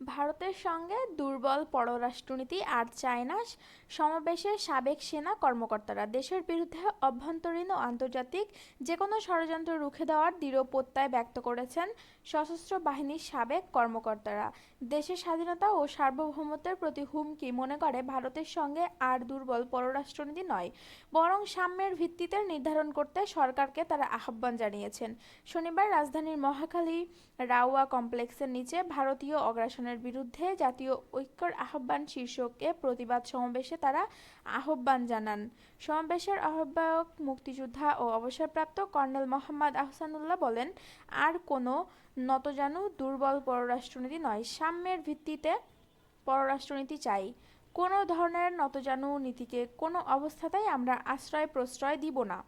ভারতের সঙ্গে দুর্বল পররাষ্ট্রনীতি আর চায়না সমাবেশের সাবেক সেনা কর্মকর্তারা দেশের বিরুদ্ধে অভ্যন্তরীণ ও আন্তর্জাতিক যে কোনো ষড়যন্ত্র রুখে দেওয়ার দৃঢ় প্রত্যয় ব্যক্ত করেছেন সশস্ত্র বাহিনীর সাবেক কর্মকর্তারা। দেশের স্বাধীনতা ও সার্বভৌমত্বের প্রতি হুমকি মনে করে ভারতের সঙ্গে আর দুর্বল পররাষ্ট্রনীতি নয়, বরং সাম্যের ভিত্তিতে নির্ধারণ করতে সরকারকে তারা আহ্বান জানিয়েছেন। শনিবার রাজধানীর মহাখালী রাওয়া কমপ্লেক্সের নিচে ভারতীয় অগ্রাসনের বিরুদ্ধে জাতীয় ঐক্যর আহ্বান শীর্ষকে প্রতিবাদ সমাবেশে তারা আহ্বান জানান। সমাবেশের আহ্বায়ক, মুক্তিযোদ্ধা ও অবসরপ্রাপ্ত কর্নেল মোহাম্মদ আহসানুল্লাহ বলেন, আর কোনো নতজানু দুর্বল পররাষ্ট্রনীতি নয়, সাম্যের ভিত্তিতে পররাষ্ট্রনীতি চাই। কোনো ধরনের নতজানু নীতিকে কোনো অবস্থাতেই আমরা আশ্রয় প্রশ্রয় দিব না।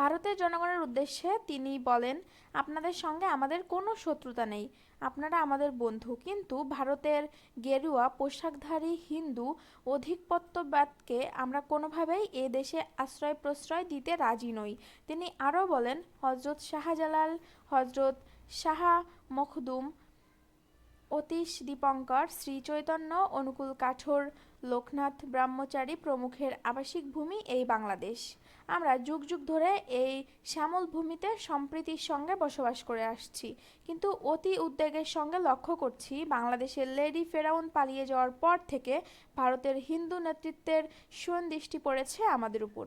ভারতের জনগণের উদ্দেশ্যে তিনি বলেন, আপনাদের সঙ্গে আমাদের কোনো শত্রুতা নেই। আপনারা আমাদের বন্ধু। কিন্তু ভারতের গেরুয়া, পোশাকধারী, হিন্দু অধিপত্যবাদকে আমরা কোনোভাবেই এ দেশে আশ্রয় প্রশ্রয় দিতে রাজি নই। তিনি আরও বলেন হজরত শাহজালাল হজরত শাহ মখদুম অতীশ দীপঙ্কর, শ্রী চৈতন্য, অনুকূল কাঠোর, লোকনাথ ব্রহ্মচারী প্রমুখের আবাসিক ভূমি এই বাংলাদেশ। আমরা যুগ যুগ ধরে এই শ্যামল ভূমিতে সম্প্রীতির সঙ্গে বসবাস করে আসছি। কিন্তু অতি উদ্বেগের সঙ্গে লক্ষ্য করছি, বাংলাদেশের লেডি ফেরাউন পালিয়ে যাওয়ার পর থেকে ভারতের হিন্দু নেতৃত্বের সুদৃষ্টি পড়েছে আমাদের উপর।